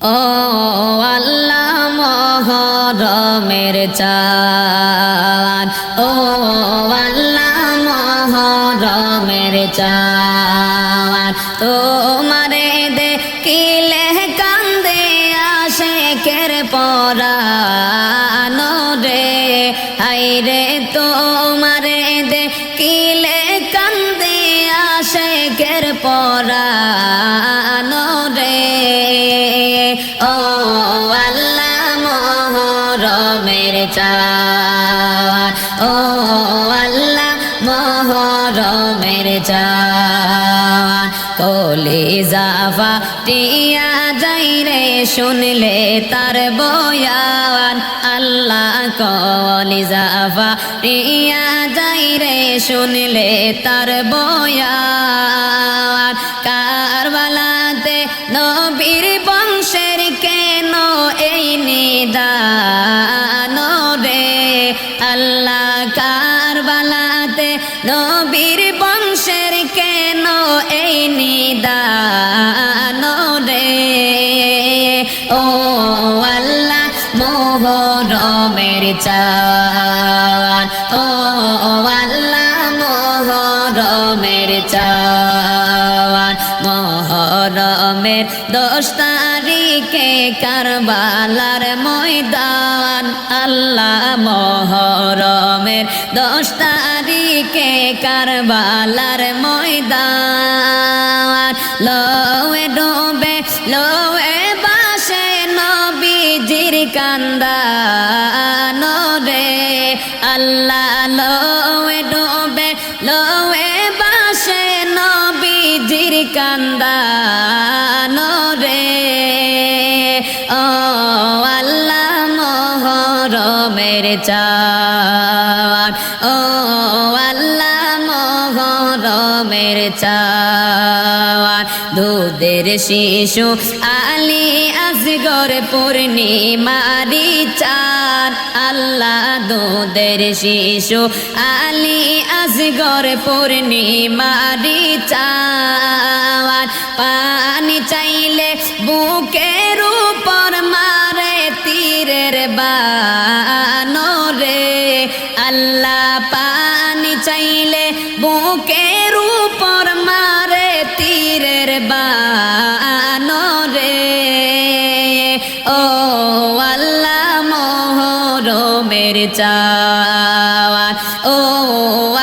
ও আল্লাহ মহরমের চাঁদ। ও আল্লাহ মহরমের চাঁদ। তোমারে শুনলে তার বয়ান আল্লাহ কলি জাফা ইয়া যাই রে শুনলে তার বয়ান। চান। ও আল্লাহ মোহরমের চান। মহরমের দশ তারিখে কারবালার ময়দান। আল্লাহ মহরমের দশ তারিখে কারবালার ময়দান। লোয়ে ডোবে, লোয়ে বাসে নবীজির কান্দান রে আল্লাহ লোয়ে ডোবে লোয়ে বাসে নবীজির কান্দান রে। ও আল্লাহ মোহরমের চান ও আল্লাহ মোহরমের চান দুধের শিশু আলী আসগর পূর্ণিমারি চান আল্লাহ দুধের শিশু আলী আসগর পূর্ণিমারি চান পানি চাইলে বুকের উপর মারে তীরের বানো রে আল্লাহ পানি চাইলে মারে তীরের বানো রে ও আল্লাহ মোহরমের চাওয়ান ও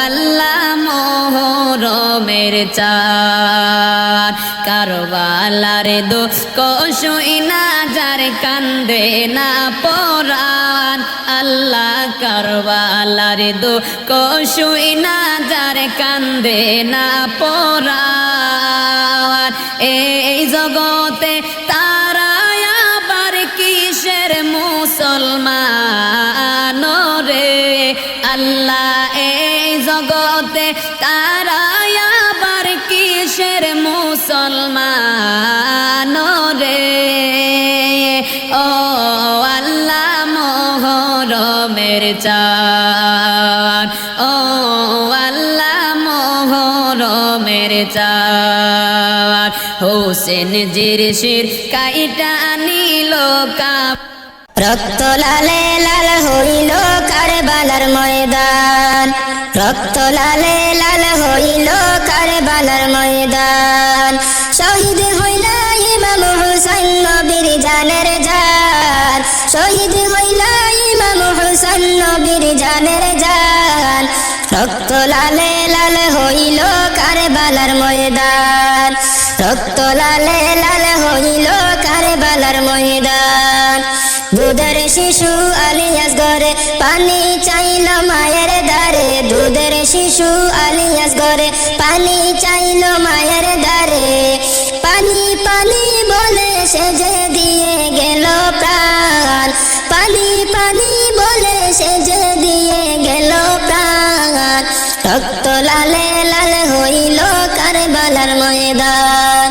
আল্লাহ মোহরমের চান কারবালার দো কশুই না, যার কান্দে না পরান আল্লাহ কারবালার দো কশুই না, যার কান্দে না পরান এই জগতে তারা আবার কিসের মুসলমান রে? আল্লাহ এই জগতে তারা আবার কিসের মুসলমান রে? ও আল্লাহ মোহরমের চান মোহরমের হোসেন জির শির কাইটা নিল রক্ত লালে লাল হইল কারবালার ময়দান। রক্ত লালে লাল হইল কারবালার ময়দান। শহীদ হইল ইমাম হুসাইন নবীর জানের জান। শহীদ হইল ইমাম হুসাইন নবীর জানের জান। রক্ত লালে লাল হইল কারবালার ময়দান। রক্ত লালে লাল হইল কারবালার ময়দান। দুধের শিশু আলিয়াস ঘরে পানি চাইল মায়ের দারে দুধের শিশু আলিয়াস ঘরে পানি চাইল মায়ের দারে পানি পানি বলে সে যে দিয়ে গেল প্রাণ। পানি পানি বলে সে যে দিয়ে রক্ত লালে লাল হইল কারবালার ময়দান।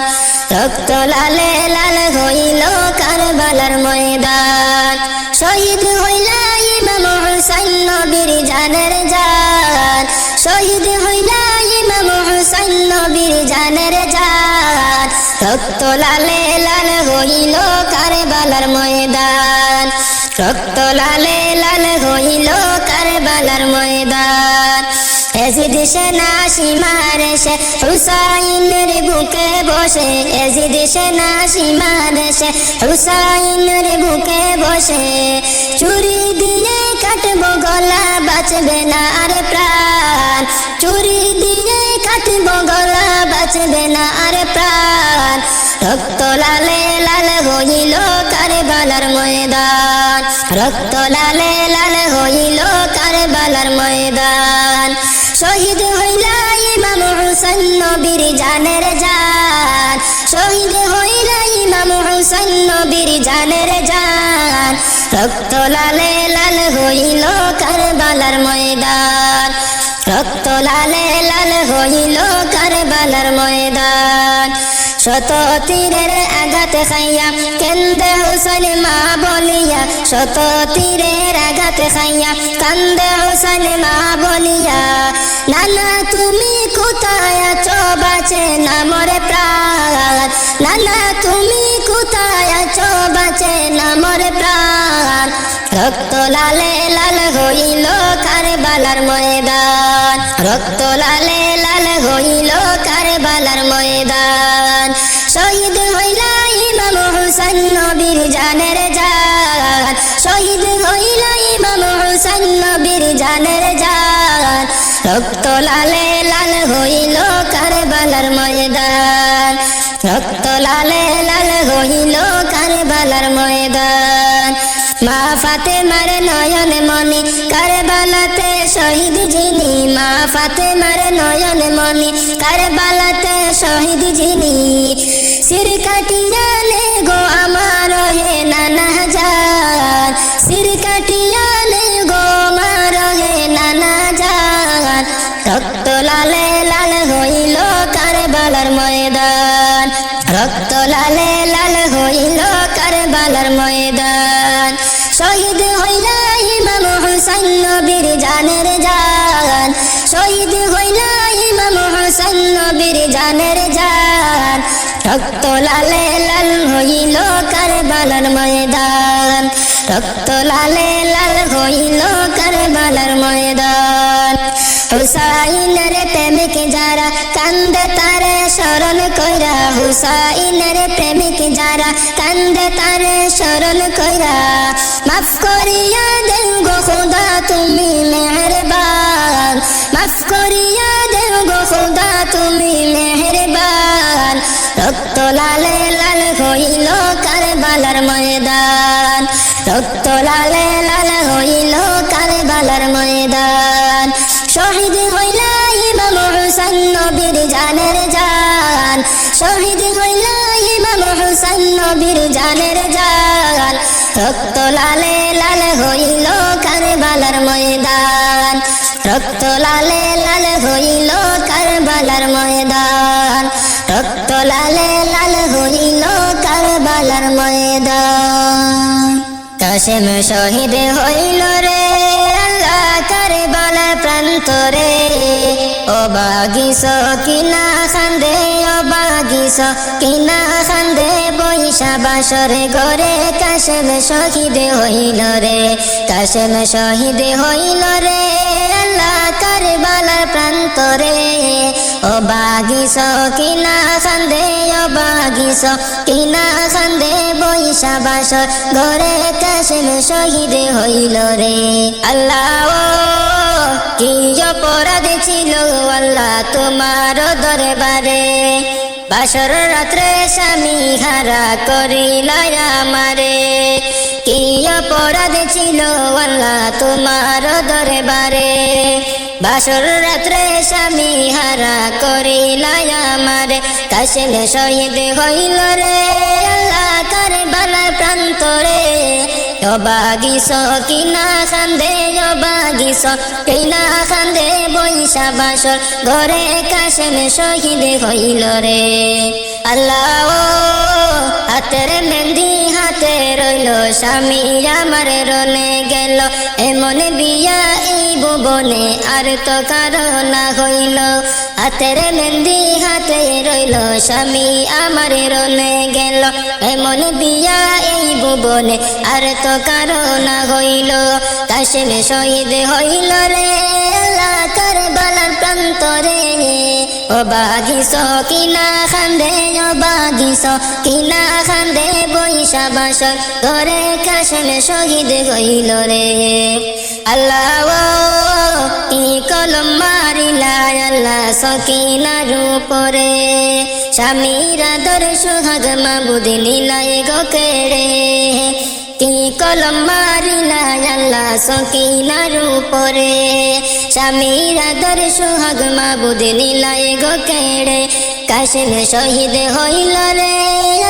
রক্ত লালে লাল হইল কারবালার ময়দান। শহীদ হইল ইমাম হুসাইন নবীর জানের জান। শহীদ হইল ইমাম হুসাইন নবীর জানের জান। রক্ত লালে লাল হইল কারে কারবালার ময়দান। রক্ত লালে লাল হইল কারবালার ময়দান। এজিদ সেনা সীমার সে হুসাইনের বুকে বসে এজিদ সেনা সীমার সে হুসাইনের বুকে বসে চুরি দিয়ে কাটবো গলা বাঁচবে না আর প্রাণ চুরি দিয়ে কাটবো গলা বাঁচবে না আর প্রাণ রক্ত লালে লাল হইল কারবালার ময়দান রক্ত লালে লাল হইল কারবালার ময়দান শহীদ হইলা ইমাম হুসেন নবীর জানের জান। শহীদ হইলা ইমাম হুসেন নবীর জানের জান। রক্ত লালে লাল হইল কারবালার ময়দান। রক্ত লালে লাল হইল কারবালার ময়দান। শত তীরের আঘাত খাইয়া কেন্দে হুসেন মা বলিয়া শত তীরের আঘাত খাইয়া কান্দে হুসেন মা বলিয়া, নানা তুমি কোথায় আছো? বাঁচে না মরে প্রাণ। নানা তুমি কোথায় আছো? বাঁচে না মরে প্রাণ। রক্ত লালে লাল হইল কারবালার ময়দান। রক্ত লালে লাল হইল কারবালার ময়দান। রক্ত লালে লাল হইল কারবালার ময়দান। রক্ত লালে লাল হইল কারবালার ময়দান। মা ফাতে মারে নয়ন মনি কারবালাতে শহীদ যিনি। মা ফাতে মারে নয়ন মনি কারবালাতে শহীদ যিনি। সির কাটিয়ালে কারবালার ময়দান। রক্ত লালে লাল হইল কারবালার ময়দান। শহীদ হইলা ইমাম হুসেন নবীর জানের জান। শহীদ হইলা ইমাম হুসেন নবীর জানের জান। রক্ত লালে লাল হইল কারবালার ময়দান। রক্ত লালে লাল হইল কারবালার ময়দান। হুসাইনের প্রেমিক যারা কান্দে তারে স্মরণ কইরা হুসাইনের প্রেমিক যারা কান্দে তারে স্মরণ কইরা। মাফ করিয়া দেও গো খুদা, তুমি মেহরবান। মাফ করিয়া দেও গো খুদা, তুমি মেহরবান। রক্ত লালে লাল হইল কারবালার ময়দান। রক্ত লালে লাল হইল কারবালার ময়দান। শহীদ হইলা নবীর জানের জান। শহীদ হইলা ইমাম নবীর জানের জান। রক্ত লালে লাল হইল কারবালার ময়দান। রক্ত লালে লাল হইল কারবালার ময়দান। রক্ত লালে লাল হইল কারবালার ময়দান। কাশেম শহীদ হইল রে প্রান্তরে ও বাগিস, কিনা খান্দে, ও বাগিস, কিনা খান্দে বৈশা বাসরে ঘরে। কাশেম শহীদ হইল রে, কাশেম শহীদ হইল রে। আল্লাহ। কারবালার প্রান্তরে। ও বাগিস কিনা খান্দে ও বাগিস কিনা খান্দে বৈশা বাসর ঘরে কাশেম শহীদ হইল রে। আল্লাহ, কি অপরাধ ছিল আল্লাহ তোমার দরবারে। বাসর রাত্রে স্বামী হারা করিল আমারে। কি অপরাধ ছিল আল্লাহ তোমার দরবারে। বাসর রাত্রে স্বামী হারা করিল আমারে। কাশেম শহীদ হইল রে, আল্লাহ কার বালার প্রান্তরে অবাগিস কিনা খান্দে অবাগিস কিনা খান্দে বৈশা বাসর। ঘরে কাশেম শহীদ হইল রে। আল্লাহ, হাতের মেহেন্দি হাতে রইল, স্বামী আমার রনে গেল। এমন বিয়া ভুবনে আর তো কারও না হইল। হাতের মেহেন্দি হাতে রইল, স্বামী আমার রনে গেল। এমন বিয়া এই ভুবনে আর তো কারও না হইল। কাশেম শহীদ হইল রে। বাগিস কিনা খান্দে, ও বাগিস কিনা খান্দে বৈশা বাসর ঘরে কাশেম শহীদ হইল রে। আল্লাহ, কি কলম মারিলা আল্লাহ সকিনার উপরে। স্বামীর আদর সুহাগ মাবুদ নীলায় গো কেড়ে। কি কলম মারিলা আল্লাহ সকিনার উপরে। স্বামীর আদর সুহাগ মাবুদ নীলায় গো কেড়ে। কাশেম শহীদ হইল রে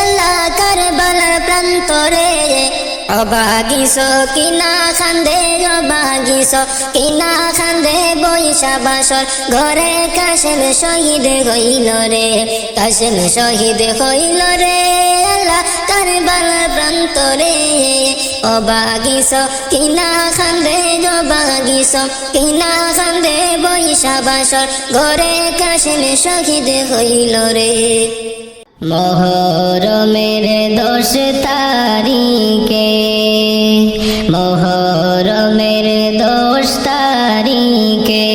আল্লাহ কারবালার প্রান্তরে। অবাগিস কিনা খান্দে অবাগিস কিনা খান্দে বৈশা বাসর ঘরে কাশেম শহীদ হইল রে। কাশেম শহীদ হইল রে আল্লাহ কারবাল প্রান্তরে। অবাগিস, কিনা খান্দে অবাগিস কিনা খান্দে বৈশা বাসর ঘরে কাশেম শহীদ হইল রে। মোহরমের দোষ তারিখে মোহরমের দোষ তারিখে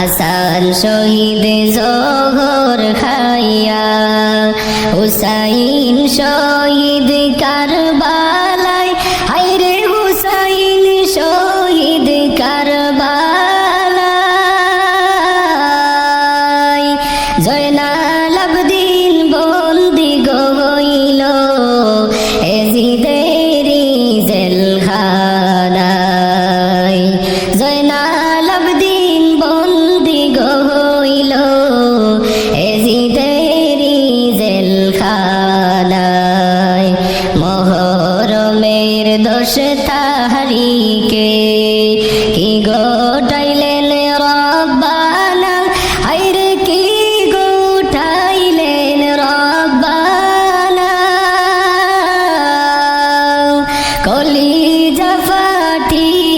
আসান শহীদ জহর খাইয়া হুসাইন শহীদ जवाती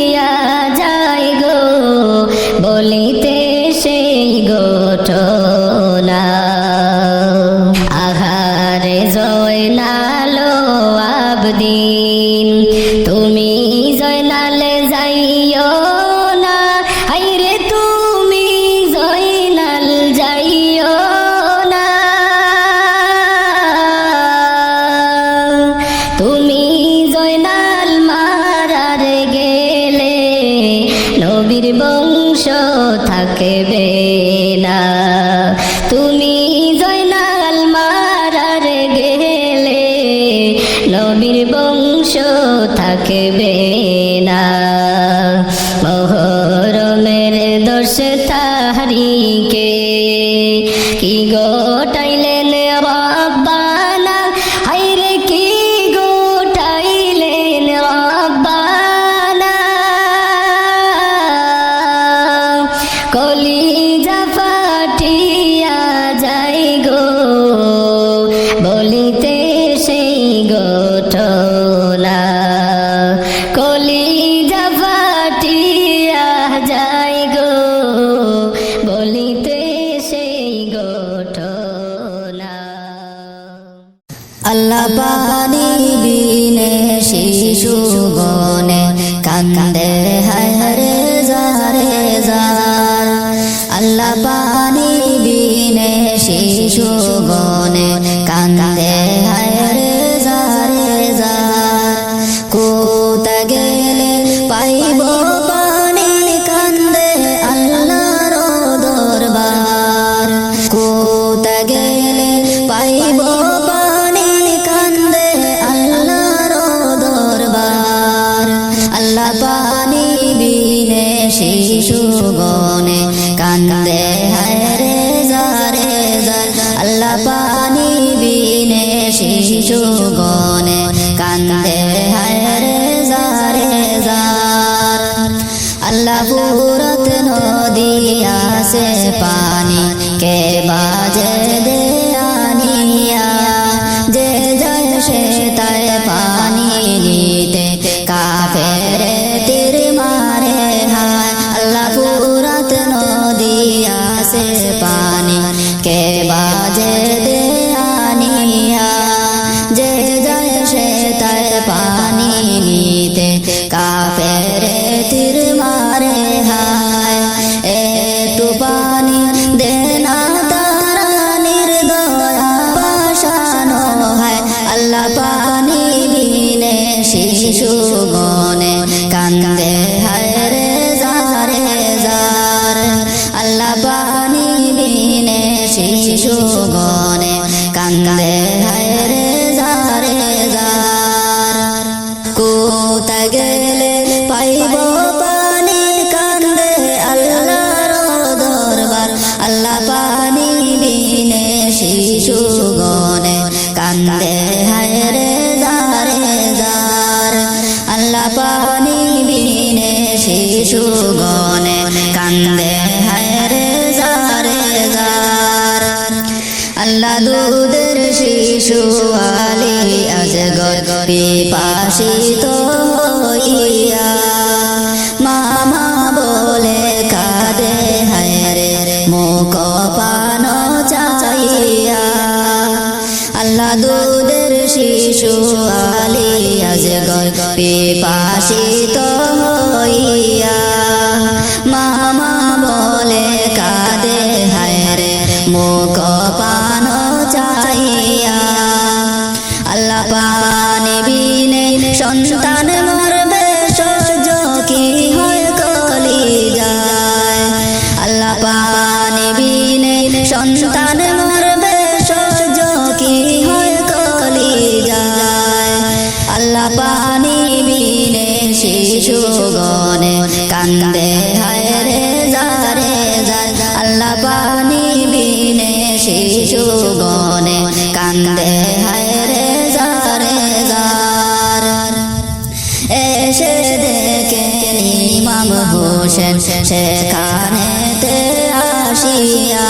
সোয়ালে আজ গর্বে পাশে তো হইয়া। মামা বলে কাদে হায়রে মুখ পান চাচাইয়া। আল্লাহ দুধের শিশু আলি আজ গর্বে পাশে পানি বিনে শিশু গনে কান্দে হায় রে যারে এসে দেখে ইমাম হোসেন সেখানেতে আসিয়া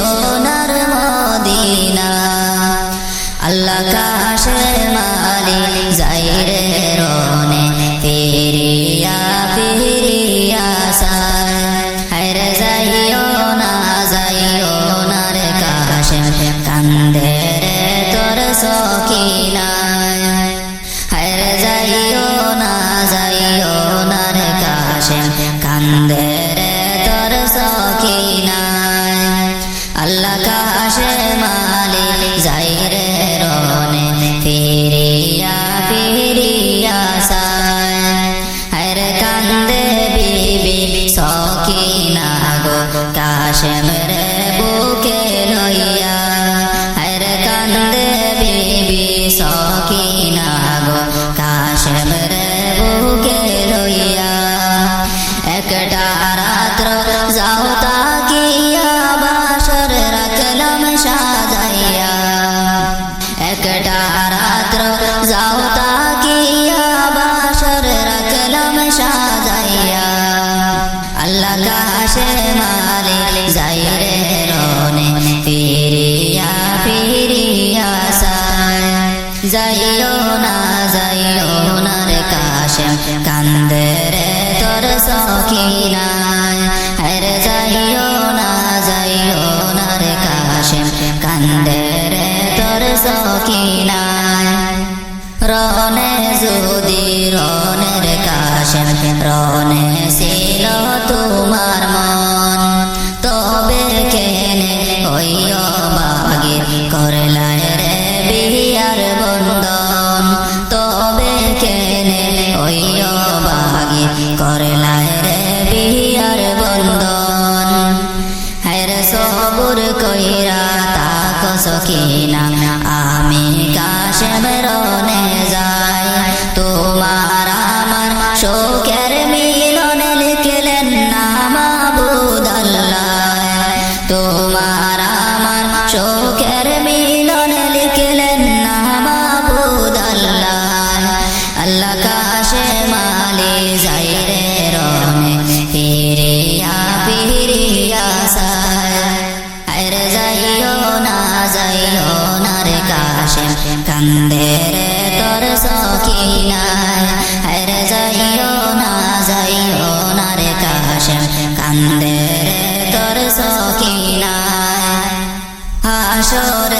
সোনার মদিনা। আল্লাহ কাশের মালিক। otro. হাসরের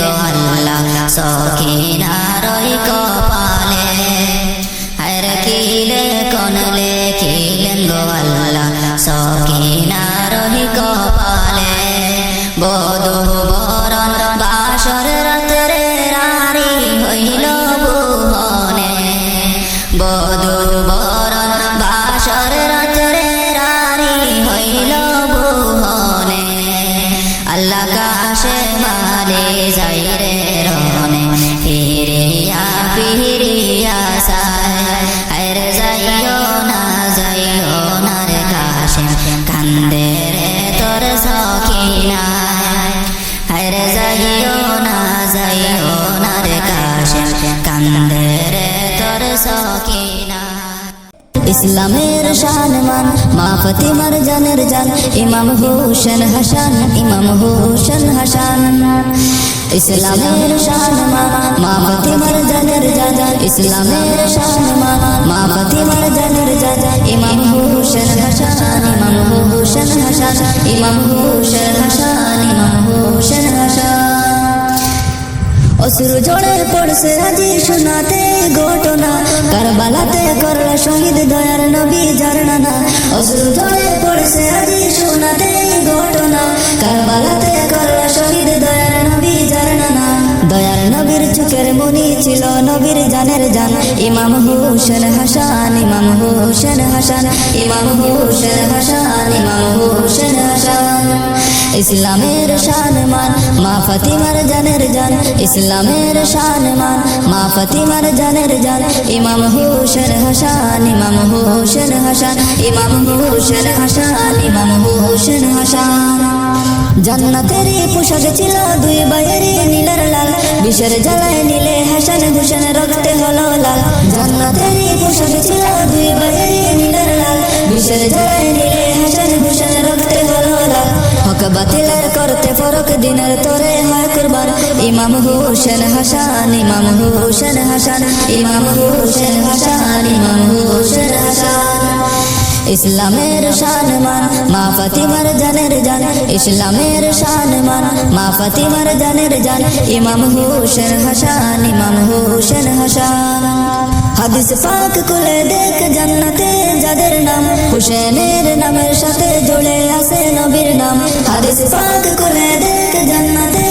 গো আল্লাহ সখিনার ইসলামের শানমান মা ফতিমার জানের জান, ইমাম হোসেন হাসান, ইমাম হোসেন হাসান। ইসলামের শানমান মা ফতিমার জানের জান, ইসলামের শানমান মা ফতিমার জানের জান, ইমাম হোসেন হাসান, ইমাম হোসেন হাসান, ইমাম হোসেন হাসান, ইমাম হোসেন হাসান। অসুর জড়ে পড়ছে আজি শোনাতে ঘটনা। কারবালাতে করলা শহীদ দয়ার নবী জারনানা অসুর জড়ে পড়ছে আজি শোনাতে ঘটনা। কারবালাতে করলা শহীদ দয়ার নবী জারনানা দয়ার নবীর চোখের মনি ছিল নবীর জানের জান। ইমাম হোসেন হাসান, ইমাম হোসেন হাসান, ইমাম হোসেন হাসান, ইমাম হোসেন হাসান। ইসলামের শানমান মা ফাতিমার জানের জান। ইসলামের শানমান মা ফাতিমার জানের জান। ইমাম হোসেন হাসান, ইমাম হোসেন হাসান। ইমাম হোসেন হাসান, ইমাম হোসেন হাসান। জান্নাতের পোশাক ছিল দুই বাইরে নীলের লাল। বিষের জ্বালায় নিলে হাসান হুসেন রক্তে হলো লাল। জান্নাতের পোশাক ছিল দুই বাইরে নীলের লাল। বিষের জ্বালায় নিলে হাসান হুসেন রক্তে হলো লাল। বাতিলের করতে ফরক, দিনের তোরে হয় কুরবান। ইমাম হোসেন হাসান, ইমাম হোসেন হাসান, ইমাম হোসেন হাসান, ইমাম হোসেন হাসান। ইসলামের শানমান মা ফাতিমার জানের জান। ইসলামের শানমান মা ফাতিমার জানের জান। ইমাম হোসেন হাসান, ইমাম হোসেন হাসান। হাদিস পাক খুলে দেখ জান্নাতে যাদের নাম, হুসেনের নামের সাথে জুড়ে আছে নবীর নাম। হাদিস পাক খুলে দেখ জান্নাতে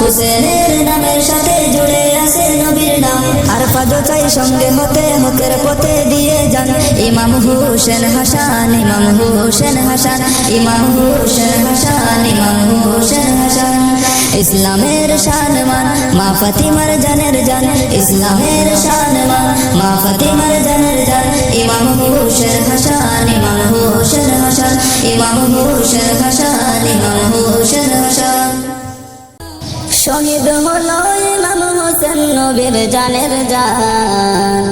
হুসেনের নামের সাথে জুড়ে আছে নবীর নাম। আর পাজো চাই সঙ্গে হতে হকের পথে দিয়ে যান। ইমাম হুসেন হাসান, ইমাম হুসেন হাসান, ইমাম হুসেন হাসান, ইমাম হুসেন হাসান। ইসলামের শানমান মা ফাতিমার জানের জান। ইসলামের শানমান মা ফাতিমার জানের জান। ইমাম হুসেন হাসান, ইমাম হুসেন হাসান, ইমাম হুসেন হাসান, ইমাম হুসেন হাসান। শহীদ হলো ইমাম হোসেন নবীর জানের জান।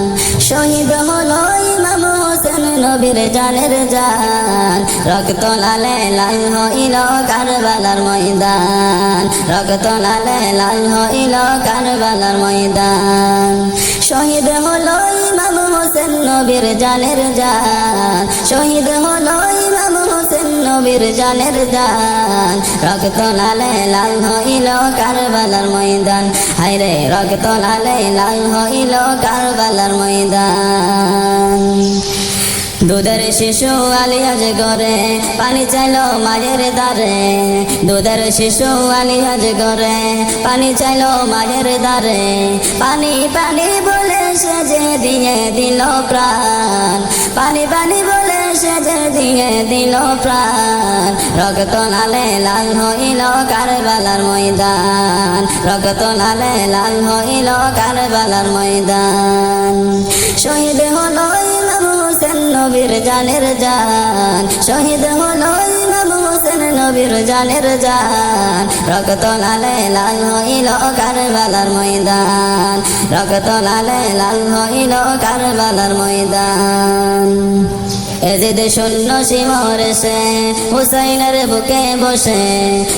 শহীদ হলো ইমাম হোসেন নবীর জানের জান। রক্ত লালে লাল হইল কারবালার ময়দান। রক্ত লালে লাল হইল কারবালার ময়দান। শহীদ হলো ইমাম হোসেন নবীর জানের জান। শহীদ হলো নবীর জানের জান রক্ত লালে লাল হইল কারবালার ময়দান। হায়রে রক্ত লালে লাল হইল কারবালার ময়দান। দুধের শিশু আলিয়াজ গরে পানি চাইলো মায়ের দারে দুধের শিশু আলিয়াজ গরে পানি চাইলো মায়ের দারে পানি পানি বলে সে যে দিয়ে দিল প্রাণ। পানি পানি বলে সে যে দিয়ে দিল প্রাণ। রক্ত নালে লাল হইল কারবালার ময়দান। রক্ত নালে লাল হইল কারবালার ময়দান। শহীদ হলো হোসেন নবীর জানের জান। শহীদ হলো নবীর জানের জান। রক্ত লালে লাল হইল কারবালার ময়দান। রক্ত লালে লাল হইল কারবালার ময়দান। এজিদ শূন্য সিমর সে, হুসাইনের বুকে বসে।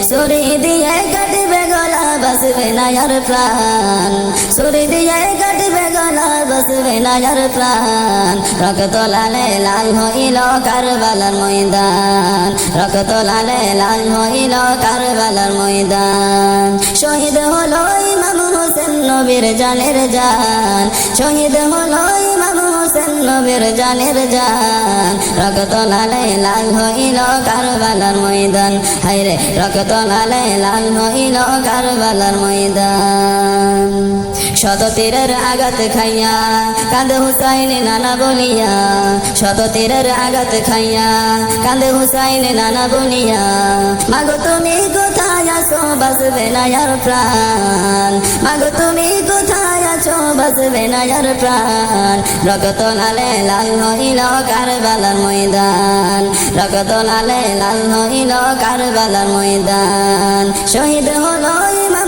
সুরি দিয়ে কাটবে গলা বসবে নায়ার প্রাণ। সুরি দিয়ে কাটবে গলা বসবে নায়ার প্রাণ। রক্ত লালে লাল হইল কারবালার ময়দান। রক্ত লালে লাল হইল কারবালার ময়দান। শহীদ হলো ইমাম হোসেন নবীর জানের জান। শহীদ হলো নবীর জানের জান। রক্ত লালে লাল হইল কারবালার ময়দান। হাইরে রক্ত লালে লাল হইল কারবালার ময়দান। শত তীরের আঘাত খাইয়া, কাঁদে হুসাইন নানা বলিয়া শত তীরের আঘাত খাইয়া, কাঁদে হুসাইন নানা বনিয়া। মাগো তুমি কোথায় আছো বাসবে না আর প্রাণ। মাগো তুমি কোথায় আছো বাসবে না আর প্রাণ। রক্ত লালে লাল হইল কারবালার ময়দান। রক্ত নালে লাল হইল কারবালার ময়দান। শহীদ হলো ইমাম